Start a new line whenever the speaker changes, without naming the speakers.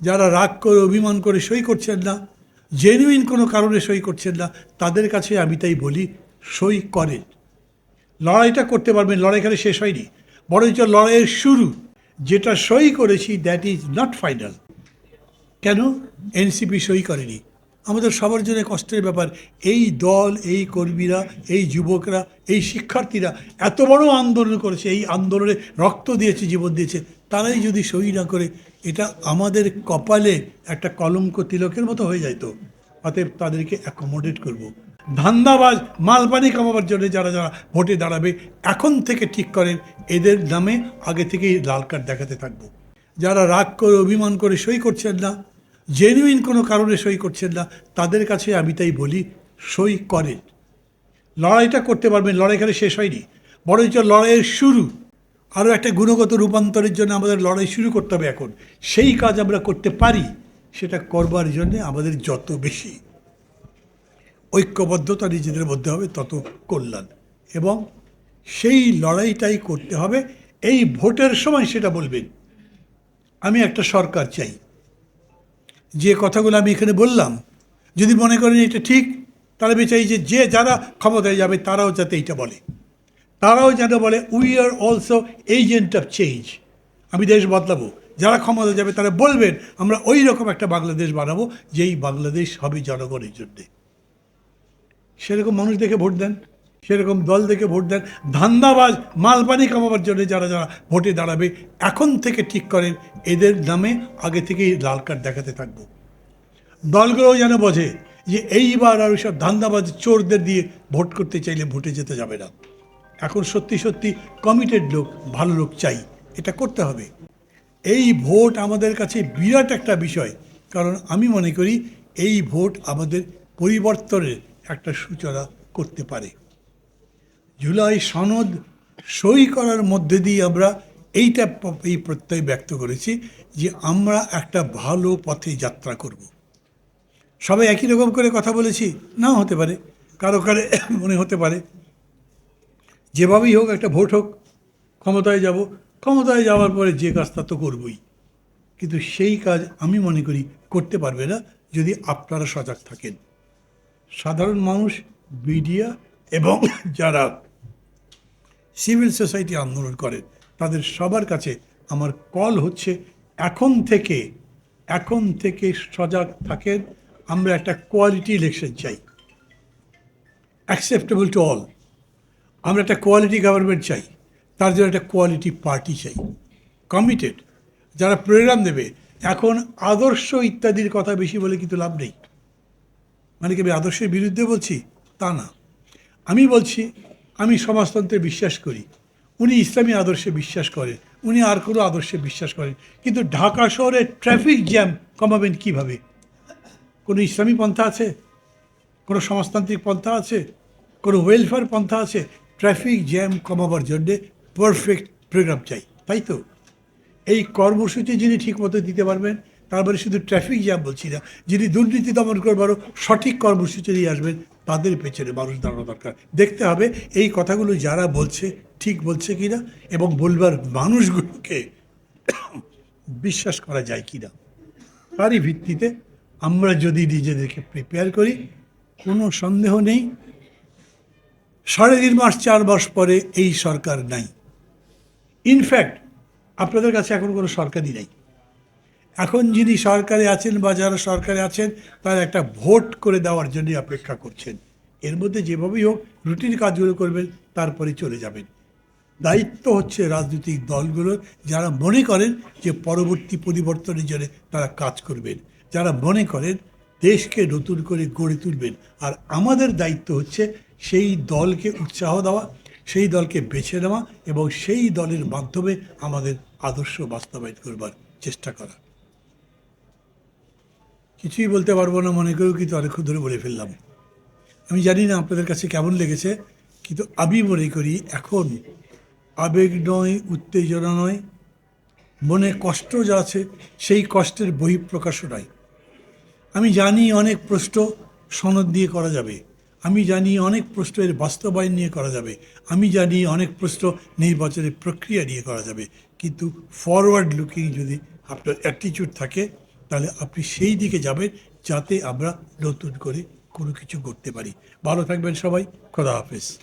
যারা রাগ করে, অভিমান করে সই করছেন না জেনুইন কোনো কারণে সই করছেন না, তাদের কাছে আমি তাই বলি, সই করেন। লড়াইটা করতে পারবেন, লড়াই এখানে শেষ হয়নি। বরঞ্চ লড়াইয়ের শুরু, যেটা সই করেছি দ্যাট ইজ নট ফাইনাল কেন? এনসিপি সই করেনি। আমাদের সবার জন্য কষ্টের ব্যাপার, এই দল, এই কর্মীরা, এই যুবকরা, এই শিক্ষার্থীরা এত বড় আন্দোলন করেছে, এই আন্দোলনে রক্ত দিয়েছে, জীবন দিয়েছে। তারাই যদি সই না করে, এটা আমাদের কপালে একটা কলঙ্ক তিলকের মতো হয়ে যায় তো। অতএব তাদেরকে অ্যাকোমোডেট করব। ধান্দাবাজ মালপানি কামাবার জন্য যারা যারা ভোটে দাঁড়াবে, এখন থেকে ঠিক করেন, এদের নামে আগে থেকেই লাল কার্ড দেখাতে থাকব। যারা রাগ করে, অভিমান করে সই করছেন না জেনুইন কোনো কারণে সই করছেন না, তাদের কাছে আমি তাই বলি, সই করেন। লড়াইটা করতে পারবেন, লড়াই এখানে শেষ হয়নি। বরঞ্চ লড়াইয়ের শুরু আরও একটা গুণগত রূপান্তরের জন্য আমাদের লড়াই শুরু করতে হবে এখন। সেই কাজ আমরা করতে পারি, সেটা করবার জন্য আমাদের যত বেশি ঐক্যবদ্ধতা নিজেদের মধ্যে হবে, তত কল্যাণ। এবং সেই লড়াইটাই করতে হবে, এই ভোটের সময় সেটা বলবেন। আমি একটা সরকার চাই। যে কথাগুলো আমি এখানে বললাম, যদি মনে করেন এটা ঠিক, তাহলে আমি চাই যে যে যারা ক্ষমতায় যাবে, তারাও যাতে এইটা বলে। তারাও যেন বলে we are also agent of change আমি দেশ বদলাবো। যারা ক্ষমতা যাবে, তারা বলবেন, আমরা ওই রকম একটা বাংলাদেশ বানাবো, যেই বাংলাদেশ হবে জনগণের জন্যে। সেরকম মানুষ দেখে ভোট দেন, সেরকম দল দেখে ভোট দেন, ধান্দাবাজ, মালপানি কামাবার জন্য যারা যারা ভোটে দাঁড়াবে, এখন থেকে ঠিক করেন, এদের নামে আগে থেকেই লাল কার্ড দেখাতে থাকব। দলগুলোও যেন বোঝে যে, এইবার আর ওইসব ধান্দাবাজ চোরদের দিয়ে ভোট করতে চাইলে ভোটে যেতে যাবে না। এখন সত্যি সত্যি কমিটেড লোক, ভালো লোক চাই। এটা করতে হবে। এই ভোট আমাদের কাছে বিরাট একটা বিষয়। কারণ আমি মনে করি এই ভোট আমাদের পরিবর্তনের একটা সূচনা করতে পারে। জুলাই সনদ সই করার মধ্যে দিয়ে আমরা এইটা এই প্রত্যয় ব্যক্ত করেছি যে আমরা একটা ভালো পথে যাত্রা করব। সবাই একই রকম করে কথা বলেছি? নাও হতে পারে। কারও কারে মনে হতে পারে। যেভাবেই হোক, একটা ভোট হোক, ক্ষমতায় যাব। ক্ষমতায় যাওয়ার পরে যে কাজটা তো করবই। কিন্তু সেই কাজ আমি মনে করি করতে পারবে না যদি আপনারা সজাগ থাকেন। সাধারণ মানুষ, মিডিয়া এবং যারা সিভিল সোসাইটি আন্দোলন করেন তাদের সবার কাছে আমার কল হচ্ছে, এখন থেকে এখন থেকে সজাগ থাকেন। আমরা একটা কোয়ালিটি ইলেকশন চাই। অ্যাকসেপ্টেবল টু অল আমরা একটা কোয়ালিটি গভর্নমেন্ট চাই, তার জন্য একটা কোয়ালিটি পার্টি চাই। কমিটেড যারা প্রোগ্রাম দেবে, এখন আদর্শ ইত্যাদির কথা বেশি বলে কিন্তু লাভ নেই। মানে কি আমি আদর্শের বিরুদ্ধে বলছি? তা না। আমি বলছি, আমি সমাজতন্ত্রে বিশ্বাস করি। উনি ইসলামী আদর্শে বিশ্বাস করেন। উনি আর কোনো আদর্শে বিশ্বাস করেন। কিন্তু ঢাকা শহরে ট্রাফিক জ্যাম কমাবেন কীভাবে? কোনো ইসলামী পন্থা আছে? কোনো সমাজতান্ত্রিক পন্থা আছে? কোনো ওয়েলফেয়ার পন্থা আছে? ট্রাফিক জ্যাম কমাবার জন্যে পারফেক্ট প্রোগ্রাম চাই, তাই তো? এই কর্মসূচি যিনি ঠিকমতো দিতে পারবেন তারপরে শুধু ট্রাফিক জ্যাম বলছি না, যিনি দুর্নীতি দমন করবারও সঠিক কর্মসূচি নিয়ে আসবেন, তাদের পেছনে মানুষ দাঁড়ানো দরকার। দেখতে হবে এই কথাগুলো যারা বলছে, ঠিক বলছে কিনা এবং বলবার মানুষগুলোকে বিশ্বাস করা যায় কি না তারই ভিত্তিতে আমরা যদি নিজেদেরকে প্রিপেয়ার করি, কোনো সন্দেহ নেই। সাড়ে তিন মাস, চার মাস পরে এই সরকার নাই। ইনফ্যাক্ট আপনাদের কাছে এখন কোনো সরকারই নেই। এখন যিনি সরকারে আছেন বা যারা সরকারে আছেন, তারা একটা ভোট করে দেওয়ার জন্য অপেক্ষা করছেন। এর মধ্যে যেভাবেই হোক, রুটিন কাজগুলো করবেন, তারপরে চলে যাবেন। দায়িত্ব হচ্ছে রাজনৈতিক দলগুলোর, যারা মনে করেন যে পরবর্তী পরিবর্তনের জন্য তারা কাজ করবেন। যারা মনে করেন দেশকে নতুন করে গড়ে তুলবেন। আর আমাদের দায়িত্ব হচ্ছে সেই দলকে উৎসাহ দেওয়া, সেই দলকে বেছে নেওয়া এবং সেই দলের মাধ্যমে আমাদের আদর্শ বাস্তবায়ন করবার চেষ্টা করা। কিছুই বলতে পারব না, মনে করেও কিন্তু অনেকক্ষণ ধরে বলে ফেললাম। আমি জানি না আপনাদের কাছে কেমন লেগেছে, কিন্তু আমি মনে করি এখন আবেগ নয়, উত্তেজনা নয়, মনে কষ্ট যা আছে সেই কষ্টের বহিঃপ্রকাশও নয়। আমি জানি অনেক প্রশ্ন সনদ দিয়ে করা যাবে। আমি জানি অনেক প্রশ্ন এর বাস্তবায়ন নিয়ে করা যাবে। আমি জানি অনেক প্রশ্ন নির্বাচনের প্রক্রিয়া নিয়ে করা যাবে। কিন্তু ফরওয়ার্ড লুকিং যদি আপনার অ্যাটিটিউড থাকে, তাহলে আপনি সেই দিকে যাবেন যাতে আমরা নতুন করে কোনো কিছু করতে পারি। ভালো থাকবেন সবাই। খোদা হাফেজ।